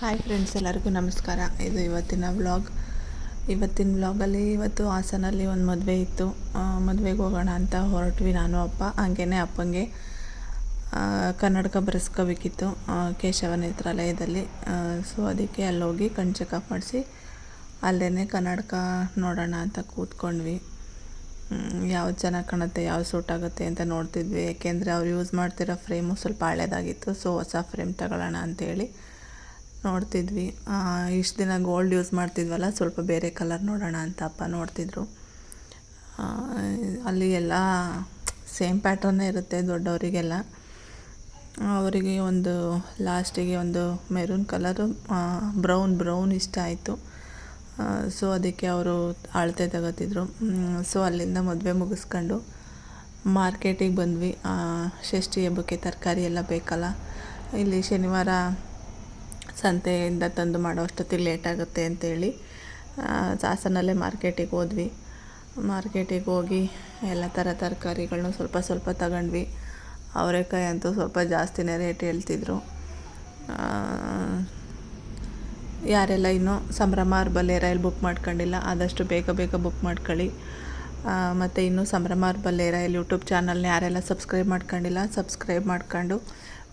Hi friends, ಎಲ್ಲರಿಗೂ ನಮಸ್ಕಾರ. ಇದು ಇವತ್ತಿನ ವ್ಲಾಗ್. ಇವತ್ತಿನ ವ್ಲಾಗಲ್ಲಿ ಇವತ್ತು ಹಾಸನಲ್ಲಿ ಒಂದು ಮದುವೆ ಇತ್ತು. ಮದುವೆಗೆ ಹೋಗೋಣ ಅಂತ ಹೊರಟ್ವಿ ನಾನು, ಅಪ್ಪ ಹಂಗೇ ಅಪ್ಪಂಗೆ. ಕನ್ನಡಕ ಬರೆಸ್ಕೋಬೇಕಿತ್ತು ಕೇಶವ ನೇತ್ರಾಲಯದಲ್ಲಿ. ಸೊ, ಅದಕ್ಕೆ ಅಲ್ಲಿ ಹೋಗಿ ಕಣ್ ಚೆಕಪ್ ಮಾಡಿಸಿ ಅಲ್ಲೇ ಕನ್ನಡಕ ನೋಡೋಣ ಅಂತ ಕೂತ್ಕೊಂಡ್ವಿ. ಯಾವ್ದು ಚೆನ್ನಾಗಿ ಕಾಣುತ್ತೆ ಯಾವ್ದು ಸೂಟ್ ಆಗುತ್ತೆ ಅಂತ ನೋಡ್ತಿದ್ವಿ. ಯಾಕೆಂದರೆ ಅವ್ರು ಯೂಸ್ ಮಾಡ್ತಿರೋ ಫ್ರೇಮು ಸ್ವಲ್ಪ ಹಳೇದಾಗಿತ್ತು, ಸೊ ಹೊಸ ಫ್ರೇಮ್ ತಗೊಳ್ಳೋಣ ಅಂತೇಳಿ. ನೋಡ್ತಿದ್ವಿ. ಇಷ್ಟು ದಿನ ಗೋಲ್ಡ್ ಯೂಸ್ ಮಾಡ್ತಿದ್ವಲ್ಲ, ಸ್ವಲ್ಪ ಬೇರೆ ಕಲರ್ ನೋಡೋಣ ಅಂತ ಅಪ್ಪ ನೋಡ್ತಿದ್ರು. ಅಲ್ಲಿ ಎಲ್ಲ ಸೇಮ್ ಪ್ಯಾಟ್ರನ್ನೇ ಇರುತ್ತೆ ದೊಡ್ಡವರಿಗೆಲ್ಲ. ಅವರಿಗೆ ಒಂದು ಲಾಸ್ಟಿಗೆ ಒಂದು ಮೆರೂನ್ ಕಲರು ಬ್ರೌನ್ ಬ್ರೌನ್ ಇಷ್ಟ ಆಯಿತು. ಸೊ ಅದಕ್ಕೆ ಅವರು ಅಳತೆ ತಗೋತಿದ್ರು. ಸೊ ಅಲ್ಲಿಂದ ಮದುವೆ ಮುಗಿಸ್ಕೊಂಡು ಮಾರ್ಕೆಟಿಗೆ ಬಂದ್ವಿ. ಷಷ್ಠಿ ಹಬ್ಬಕ್ಕೆ ತರಕಾರಿ ಎಲ್ಲ ಬೇಕಲ್ಲ. ಇಲ್ಲಿ ಶನಿವಾರ ಸಂತೆಯಿಂದ ತಂದು ಮಾಡೋ ಅಷ್ಟೊತ್ತಿಗೆ ಲೇಟಾಗುತ್ತೆ ಅಂತೇಳಿ ಸಾಸನಲ್ಲೇ ಮಾರ್ಕೆಟಿಗೆ ಹೋದ್ವಿ. ಮಾರ್ಕೆಟಿಗೆ ಹೋಗಿ ಎಲ್ಲ ಥರ ತರಕಾರಿಗಳನ್ನೂ ಸ್ವಲ್ಪ ಸ್ವಲ್ಪ ತಗೊಂಡ್ವಿ. ಅವರೆಕಾಯಿ ಅಂತೂ ಸ್ವಲ್ಪ ಜಾಸ್ತಿನೇ ರೇಟ್ ಹೇಳ್ತಿದ್ರು. ಯಾರೆಲ್ಲ ಇನ್ನೂ ಸಂಭ್ರಮ ಅರ್ಬಲ್ ರೈಲ್ ಬುಕ್ ಮಾಡ್ಕೊಂಡಿಲ್ಲ, ಆದಷ್ಟು ಬೇಗ ಬೇಗ ಬುಕ್ ಮಾಡ್ಕೊಳ್ಳಿ. ಮತ್ತು ಇನ್ನೂ ಸಂಭ್ರಮ ಅರ್ಬಲ್ ರೈಲ್ ಯೂಟ್ಯೂಬ್ ಚಾನಲ್ನ ಯಾರೆಲ್ಲ ಸಬ್ಸ್ಕ್ರೈಬ್ ಮಾಡ್ಕೊಂಡಿಲ್ಲ ಸಬ್ಸ್ಕ್ರೈಬ್ ಮಾಡ್ಕೊಂಡು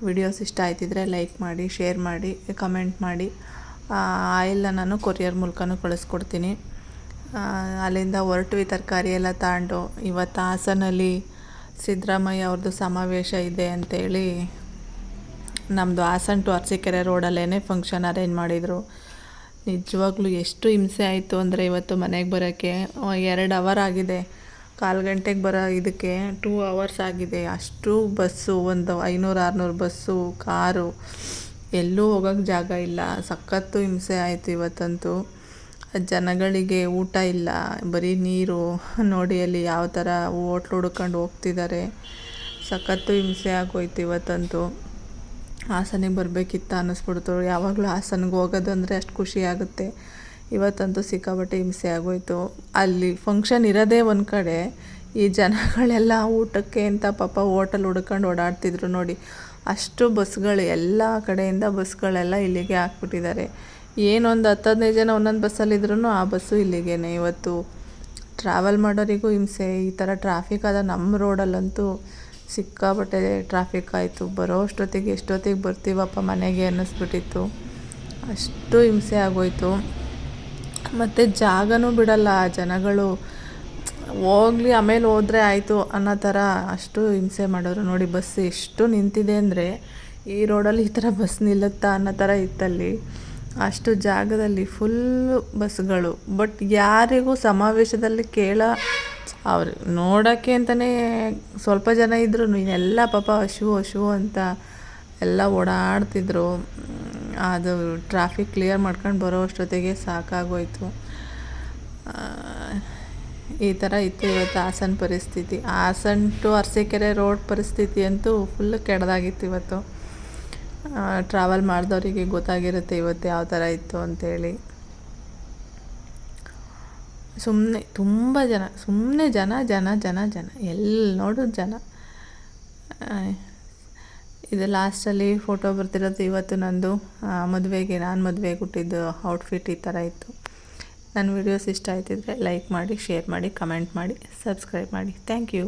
ವಿಡಿಯೋಸ್ ಇಷ್ಟ ಆಯ್ತಿದ್ರೆ ಲೈಕ್ ಮಾಡಿ, ಶೇರ್ ಮಾಡಿ, ಕಮೆಂಟ್ ಮಾಡಿ. ಆಯಿಲ್ನ ನಾನು ಕೊರಿಯರ್ ಮೂಲಕನೂ ಕಳಿಸ್ಕೊಡ್ತೀನಿ. ಅಲ್ಲಿಂದ ಹೊರಟ್ವಿ ತರಕಾರಿ ಎಲ್ಲ ತಗೊಂಡು ಇವತ್ತು ಹಾಸನಲ್ಲಿ ಸಿದ್ದರಾಮಯ್ಯ ಅವ್ರದ್ದು ಸಮಾವೇಶ ಇದೆ ಅಂತೇಳಿ ನಮ್ಮದು ಹಾಸನ್ ಟು ಅರಸೀಕೆರೆ ರೋಡಲ್ಲೇ ಫಂಕ್ಷನ್ ಅರೇಂಜ್ ಮಾಡಿದರು. ನಿಜವಾಗ್ಲೂ ಎಷ್ಟು ಹಿಂಸೆ ಆಯಿತು ಅಂದರೆ ಇವತ್ತು ಮನೆಗೆ ಬರೋಕ್ಕೆ. ಎರಡು ಅವರ್ ಆಗಿದೆ. ಕಾಲು ಗಂಟೆಗೆ ಬರೋ ಇದಕ್ಕೆ ಟೂ ಅವರ್ಸ್ ಆಗಿದೆ. ಅಷ್ಟು ಬಸ್ಸು, ಒಂದು ಐನೂರು, ಆರುನೂರು ಬಸ್ಸು, ಕಾರು, ಎಲ್ಲೂ ಹೋಗೋಕ್ಕೆ ಜಾಗ ಇಲ್ಲ. ಸಖತ್ತು ಹಿಂಸೆ ಆಯಿತು ಇವತ್ತಂತೂ. ಜನಗಳಿಗೆ ಊಟ ಇಲ್ಲ. ಬರೀ ನೀರು ನೋಡಿ ಅಲ್ಲಿ ಯಾವ ಥರ ಹೋಟ್ಲು ಹುಡ್ಕೊಂಡು ಹೋಗ್ತಿದ್ದಾರೆ. ಸಖತ್ತು ಹಿಂಸೆ ಆಗೋಯ್ತು ಇವತ್ತಂತೂ. ಹಾಸನಿಗೆ ಬರಬೇಕಿತ್ತ ಅನ್ನಿಸ್ಬಿಡ್ತು. ಯಾವಾಗಲೂ ಹಾಸನಿಗೆ ಹೋಗೋದು ಅಂದರೆ ಅಷ್ಟು ಖುಷಿ ಆಗುತ್ತೆ. ಇವತ್ತಂತೂ ಸಿಕ್ಕಾಪಟ್ಟೆ ಹಿಂಸೆ ಆಗೋಯ್ತು. ಅಲ್ಲಿ ಫಂಕ್ಷನ್ ಇರೋದೇ ಒಂದು ಕಡೆ, ಈ ಜನಗಳೆಲ್ಲ ಊಟಕ್ಕೆ ಅಂತ ಪಾಪ ಹೋಟೆಲ್ ಹುಡ್ಕೊಂಡು ಓಡಾಡ್ತಿದ್ರು ನೋಡಿ. ಅಷ್ಟು ಬಸ್ಗಳು ಎಲ್ಲ ಕಡೆಯಿಂದ ಬಸ್ಗಳೆಲ್ಲ ಇಲ್ಲಿಗೆ ಹಾಕ್ಬಿಟ್ಟಿದ್ದಾರೆ. ಏನೊಂದು ಹತ್ತು ಹದಿನೈದು ಜನ ಒಂದೊಂದು ಬಸ್ಸಲ್ಲಿದ್ರೂ ಆ ಬಸ್ಸು ಇಲ್ಲಿಗೇನೆ ಇವತ್ತು. ಟ್ರಾವೆಲ್ ಮಾಡೋರಿಗೂ ಹಿಂಸೆ, ಈ ಥರ ಟ್ರಾಫಿಕ್ ಆದ ನಮ್ಮ ರೋಡಲ್ಲಂತೂ ಸಿಕ್ಕಾಬಟ್ಟೆ ಟ್ರಾಫಿಕ್ ಆಯಿತು. ಬರೋ ಅಷ್ಟೊತ್ತಿಗೆ ಎಷ್ಟೊತ್ತಿಗೆ ಬರ್ತೀವಪ್ಪ ಮನೆಗೆ ಅನ್ನಿಸ್ಬಿಟ್ಟಿತ್ತು. ಅಷ್ಟು ಹಿಂಸೆ ಆಗೋಯ್ತು. ಮತ್ತು ಜಾಗನೂ ಬಿಡಲ್ಲ ಜನಗಳು. ಹೋಗ್ಲಿ, ಆಮೇಲೆ ಹೋದರೆ ಆಯಿತು ಅನ್ನೋ ಥರ ಅಷ್ಟು ಹಿಂಸೆ ಮಾಡೋರು. ನೋಡಿ, ಬಸ್ ಎಷ್ಟು ನಿಂತಿದೆ ಅಂದರೆ ಈ ರೋಡಲ್ಲಿ ಈ ಥರ ಬಸ್ ನಿಲ್ಲುತ್ತಾ ಅನ್ನೋ ಥರ ಇತ್ತಲ್ಲಿ. ಅಷ್ಟು ಜಾಗದಲ್ಲಿ ಫುಲ್ಲು ಬಸ್ಗಳು. ಬಟ್ ಯಾರಿಗೂ ಸಮಾವೇಶದಲ್ಲಿ ಕೇಳ, ಅವ್ರು ನೋಡೋಕ್ಕೆ ಅಂತಲೇ ಸ್ವಲ್ಪ ಜನ ಇದ್ದರು ಇನ್ನೆಲ್ಲ ಪಾಪ ಹಶು ಹಶು ಅಂತ ಎಲ್ಲ ಓಡಾಡ್ತಿದ್ರು. ಅದು ಟ್ರಾಫಿಕ್ ಕ್ಲಿಯರ್ ಮಾಡ್ಕೊಂಡು ಬರೋ ಅಷ್ಟೊತ್ತಿಗೆ ಸಾಕಾಗೋಯಿತು. ಈ ಥರ ಇತ್ತು ಇವತ್ತು ಹಾಸನ ಪರಿಸ್ಥಿತಿ. ಹಾಸನ್ ಟು ಅರಸೀಕೆರೆ ರೋಡ್ ಪರಿಸ್ಥಿತಿ ಅಂತೂ ಫುಲ್ ಕೆಡ್ದಾಗಿತ್ತು ಇವತ್ತು. ಟ್ರಾವೆಲ್ ಮಾಡಿದವರಿಗೆ ಗೊತ್ತಾಗಿರುತ್ತೆ ಇವತ್ತು ಯಾವ ಥರ ಇತ್ತು ಅಂತೇಳಿ. ಸುಮ್ಮನೆ ತುಂಬ ಜನ ಸುಮ್ಮನೆ ಜನ ಜನ ಜನ ಜನ. ಎಲ್ಲಿ ನೋಡೋದು ಜನ. ಇದು ಲಾಸ್ಟಲ್ಲಿ ಫೋಟೋ ಬರ್ತಿರೋದು ಇವತ್ತು ನಂದು. ಮದುವೆಗೆ, ನಾನು ಮದುವೆಗೆ ಹುಟ್ಟಿದ್ದು ಔಟ್ಫಿಟ್ ಈ ಥರ ಇತ್ತು. ನನ್ನ ವೀಡಿಯೋಸ್ ಇಷ್ಟ ಆಯ್ತಿದ್ರೆ ಲೈಕ್ ಮಾಡಿ ಶೇರ್ ಮಾಡಿ ಕಮೆಂಟ್ ಮಾಡಿ ಸಬ್ಸ್ಕ್ರೈಬ್ ಮಾಡಿ. Thank you